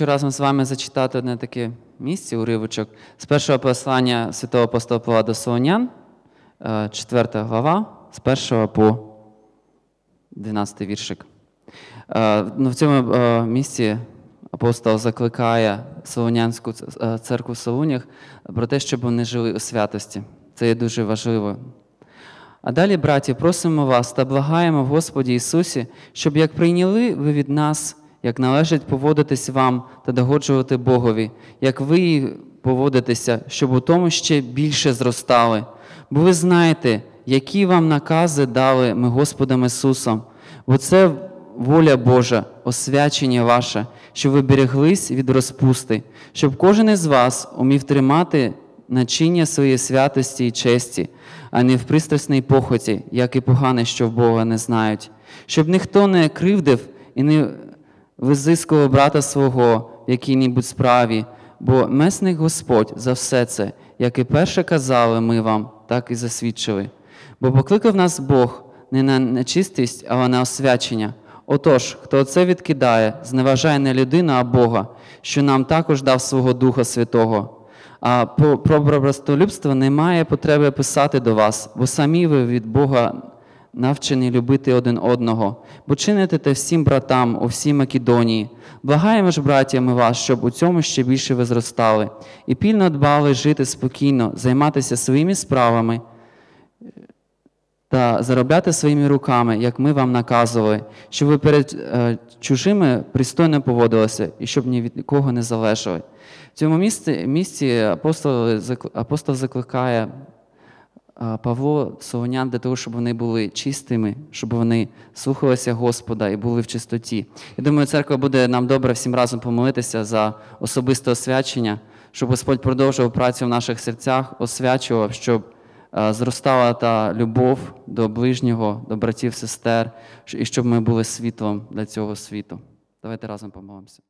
Хочу разом з вами зачитати одне таке місце, уривочок з першого послання святого апостола Павла до Солонян, 4 глава, з 1 по 12 віршик. Е, ну, В цьому е, місці апостол закликає Солонянську е, церкву в Солунях про те, щоб вони жили у святості. Це є дуже важливо. А далі, браті, просимо вас та благаємо в Господі Ісусі, щоб як прийняли ви від нас, як належить поводитись вам та догоджувати Богові, як ви поводитеся, щоб у тому ще більше зростали. Бо ви знаєте, які вам накази дали ми Господом Ісусом, бо це воля Божа, освячення ваше, щоб ви береглись від розпусти, щоб кожен із вас умів тримати начиння своєї святості і честі, а не в пристрасній похоті, як і погане, що в Бога не знають, щоб ніхто не кривдив і не визискував брата свого в якій-небудь справі, бо месник Господь за все це, як і перше казали ми вам, так і засвідчили. Бо покликав нас Бог не на нечистість, але на освячення. Отож, хто це відкидає, зневажає не людину, а Бога, що нам також дав свого Духа Святого. А про братолюбство немає потреби писати до вас, бо самі ви від Бога навчені любити один одного, бо чините те всім братам у всій Македонії. Благаємо ж, браття, ми вас, щоб у цьому ще більше ви зростали, і пільно дбали жити спокійно, займатися своїми справами та заробляти своїми руками, як ми вам наказували, щоб ви перед е, чужими пристойно поводилися і щоб ні від кого не залежали. В цьому місці, місці апостол, апостол закликає Павло Солонян для того, щоб вони були чистими, щоб вони слухалися Господа і були в чистоті. Я думаю, церква буде нам добре всім разом помолитися за особисте освячення, щоб Господь продовжував працю в наших серцях, освячував, щоб зростала та любов до ближнього, до братів, сестер, і щоб ми були світлом для цього світу. Давайте разом помолимося.